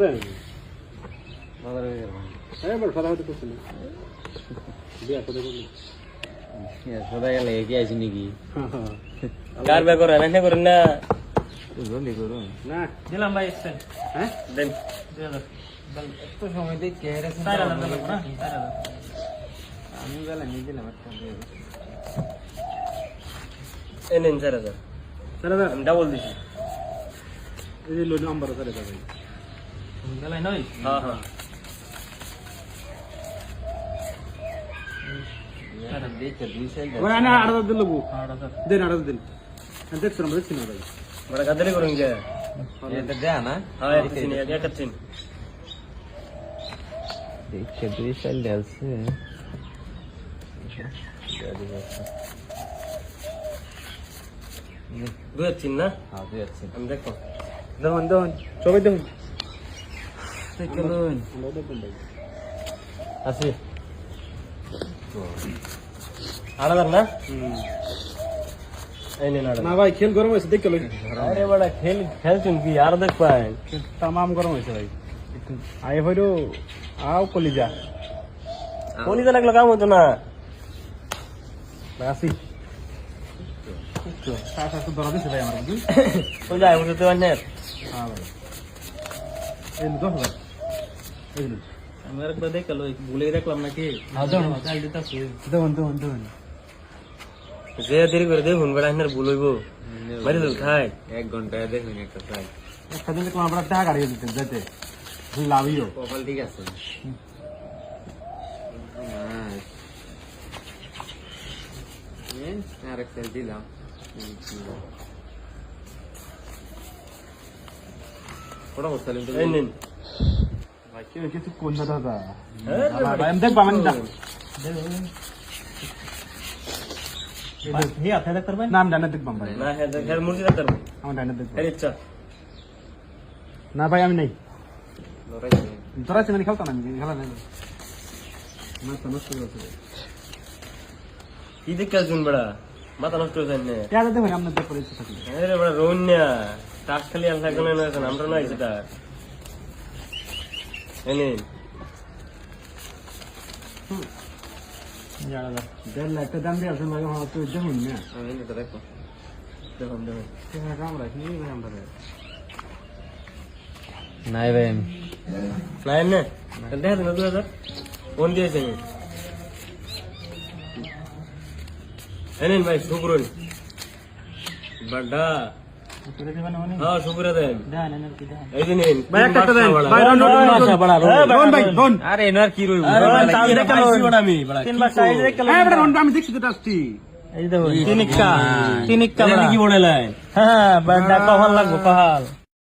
দেন বাজারে হ্যাঁ বল কথা করছি না। বিয়া গেলে কি আছি নাকি? হ্যাঁ হ্যাঁ। কার বে করেন? এনে করেন না। জলদি করুন। না। দিলাম ভাই এসছেন। হ্যাঁ? দেন। তো সময় দিয়ে কে রেখেছেন চার না? আমি বেলা নিয়ে দিলাম একটা। এই হাজার। স্যার আমি ডাবল দিছি। এই যে লোন নাম্বার স্যার হ্যাঁ হ্যাঁ এটা দিন দেন দিন ভাই বড় গাদারি করুন গে এটা দেয়া না হ্যাঁ এক চিনি এক এক চিনি দেখে দুই সাইড আছে দুই চিন দেখো দেখুন চলুন ভাই আট হাজার না না ভাই খেল গরম হয়েছে লই। আরে বড় খেল খেলছুন কি? আর দেখ পাই তামাম গরম হয়েছে ভাই। আয় হইল আও কলিজা। কলিজা লাগল কাম হতো না। ভাই আসি। সাত সাত ধরা দিছে ভাই আমার বুঝলি? তো যাই বুঝতে পারেন হ্যাঁ ভাই। এই দশ লো আমি একবার দেখলাম ভুলে দেখলাম নাকি দেখুন দেখুন দেখুন যে দেরি করে দেখুন বেড়া হিনার ভুল হইব। মারি দল খাই। এক ঘন্টায় দেখুন একটা সাইড একটা দিন দেখলাম আমরা টাকা গাড়ি দিতেন যেতে লাভিও কপাল ঠিক আছে। আর এক সাইড দিলাম। কটা বস্তা নিন। না ভাই আমি দেখ নাই তোরা আছে খেলতাম আমি খেলা নাই মাথা নষ্ট করে কি দেখতে আসুন বেড়া মাথা নষ্ট হয়েছে না পেঁয়াজ দেখুন আপনার দেখ করে আরে বেড়া রোন না টাক খালি আর থাকবে না আমরা নাই সেটা দেড় লাখ টাকা দাম দিয়ে আসুন লাগে আমার তো দেখুন না। আমি এটা দেখো। দেখুন দেখুন। হ্যাঁ কাম রাখি ভাই আমরা। নাই ভাই নাই না? দেখা দেন দু হাজার। ফোন দিয়েছে এই নিন ভাই শুক্রন। বাড্ডা। হ্যাঁ শুক্র দেন। এই যে নিন ভাই একটা দেন। ভাই রন রন ভাই রন আরে এনার কি রইব আমি তিনবার সাইজ দেখতে হ্যাঁ বড় রন আমি দেখছি তো আসছি। এই দেখো তিনিকা তিনিকা কি বলে লাই? হ্যাঁ বাড্ডা কখন লাগবো কহাল